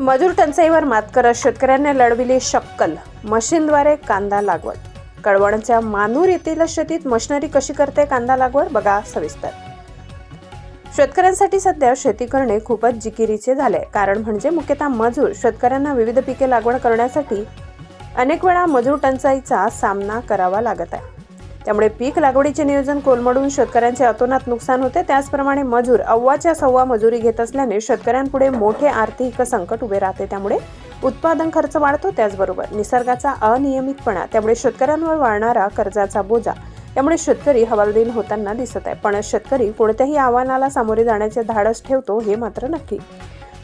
मजूर टंचाईवर मात करत शेतकऱ्यांनी लढविली शक्कल. मशीनद्वारे कांदा लागवड. कळवणच्या मानूर येथील शेतीत मशिनरी कशी करते कांदा लागवड बघा सविस्तर. शेतकऱ्यांसाठी सध्या शेती करणे खूपच जिकिरीचे झाले कारण म्हणजे मुख्यतः मजूर शेतकऱ्यांना विविध पिके लागवड करण्यासाठी अनेक वेळा मजूर टंचाईचा सामना करावा लागत आहे. त्यामुळे पीक लागवडीचे नियोजन कोलमडून शेतकऱ्यांचे अतोनात नुकसान होते. त्याचप्रमाणे मजूर अव्वाच्या सव्वा मजुरी घेत असल्याने शेतकऱ्यांपुढे मोठे आर्थिक संकट उभे राहते. त्यामुळे उत्पादन खर्च वाढतो त्याचबरोबर निसर्गाचा अनियमितपणा त्यामुळे शेतकऱ्यांवर वाढणारा कर्जाचा बोजा त्यामुळे शेतकरी हवालदिन होताना दिसत आहे. पण शेतकरी कोणत्याही आव्हानाला सामोरे जाण्याचे धाडस ठेवतो हे मात्र नक्की.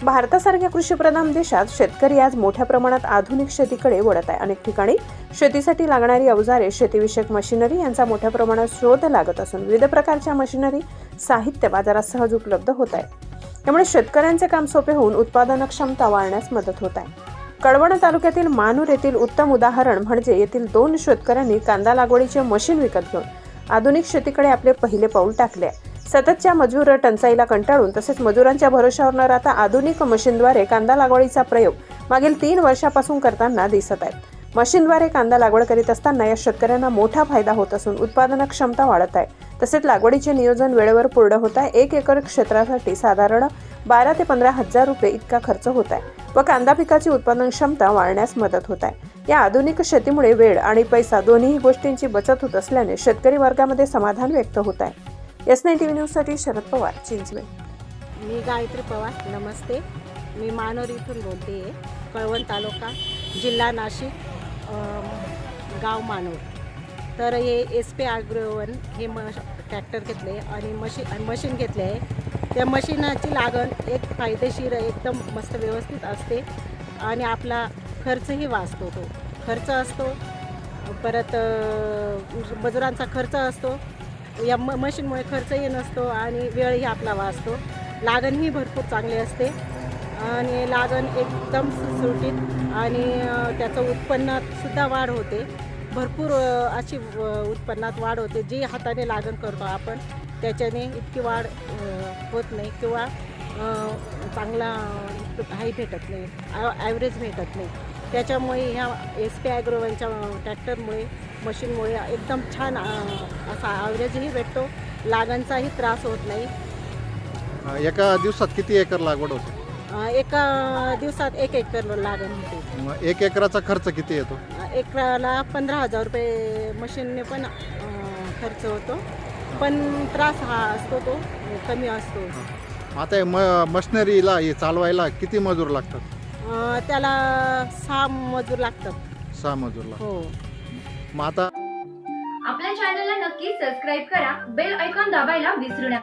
भारतासारख्या कृषीप्रधान देशात शेतकरी आज मोठ्या प्रमाणात आधुनिक शेतीकडे वळत आहे. अनेक ठिकाणी शेतीसाठी लागणारी अवजारे शेतीविषयक मशिनरी यांचा मोठ्या प्रमाणात शोध लागत असून विविध प्रकारच्या मशिनरी साहित्य बाजारात सहज उपलब्ध होत आहे त्यामुळे शेतकऱ्यांचे काम सोपे होऊन उत्पादन क्षमता वाढण्यास मदत होत आहे. कळवण तालुक्यातील मानूर येथील उत्तम उदाहरण म्हणजे येथील दोन शेतकऱ्यांनी कांदा लागवडीचे मशीन विकत घेऊन आधुनिक शेतीकडे आपले पहिले पाऊल टाकले आहे. सततच्या मजूर टंचाईला कंटाळून तसेच मजुरांच्या भरोशावर न राहता आधुनिक मशीनद्वारे कांदा लागवडीचा प्रयोग मागील तीन वर्षापासून करताना दिसत आहेत. मशीनद्वारे कांदा लागवड करीत असताना या शेतकऱ्यांना मोठा फायदा होत असून उत्पादन क्षमता वाढत आहे. तसेच लागवडीचे नियोजन वेळेवर पूर्ण होत आहे. एक एकर क्षेत्रासाठी साधारण बारा ते पंधरा हजार रुपये इतका खर्च होत आहे व कांदा पिकाची उत्पादन क्षमता वाढण्यास मदत होत आहे. या आधुनिक शेतीमुळे वेळ आणि पैसा दोन्ही गोष्टींची बचत होत असल्याने शेतकरी वर्गामध्ये समाधान व्यक्त होत आहे. एस नाईन टी व्ही न्यूजसाठी शरद पवार चिंचवे. मी गायत्री पवार नमस्ते. मी मानोर इथून बोलते आहे कळवण तालुका जिल्हा नाशिक. गाव मानोर. तर हे एस पी आग्रोवन हे म ट्रॅक्टर घेतले आणि मशी मशीन घेतले आहे. त्या मशीनाची लागण एक फायदेशीर एकदम मस्त व्यवस्थित असते आणि आपला खर्चही वाचतो तो. खर्च असतो परत मजुरांचा खर्च असतो. या म मशीनमुळे खर्चही नसतो आणि वेळही आपला वाचतो. लागणही भरपूर चांगली असते. आणि लागण एकदम सुटसुटीत आणि त्याचं उत्पन्नातसुद्धा वाढ होते. भरपूर अशी उत्पन्नात वाढ होते. जी हाताने लागण करतो आपण त्याच्याने इतकी वाढ होत नाही किंवा चांगला हाही भेटत नाही ॲव्हरेज भेटत नाही. त्याच्यामुळे ह्या एस पी ॲग्रोवनच्या ट्रॅक्टरमुळे मशीनमुळे एकदम छान असा ॲव्हरेजही भेटतो. लागणचाही त्रास होत नाही. एका दिवसात किती एकर लागवड होते? एका दिवसात एक एकर लागण होते मग एक एकराचा खर्च किती येतो? एकराला पंधरा हजार रुपये मशीनने पण अ, खर्च होतो. पण त्रास हा असतो तो कमी असतो. आता हे म मशिनरीला हे चालवायला किती मजूर लागतात? अ, त्याला सहा मजूर लागतात. सहा मजूरला. हो. मग आता आपल्या चॅनलला नक्की सबस्क्राईब करा बेल ऐकॉन दाबायला विसरू नका.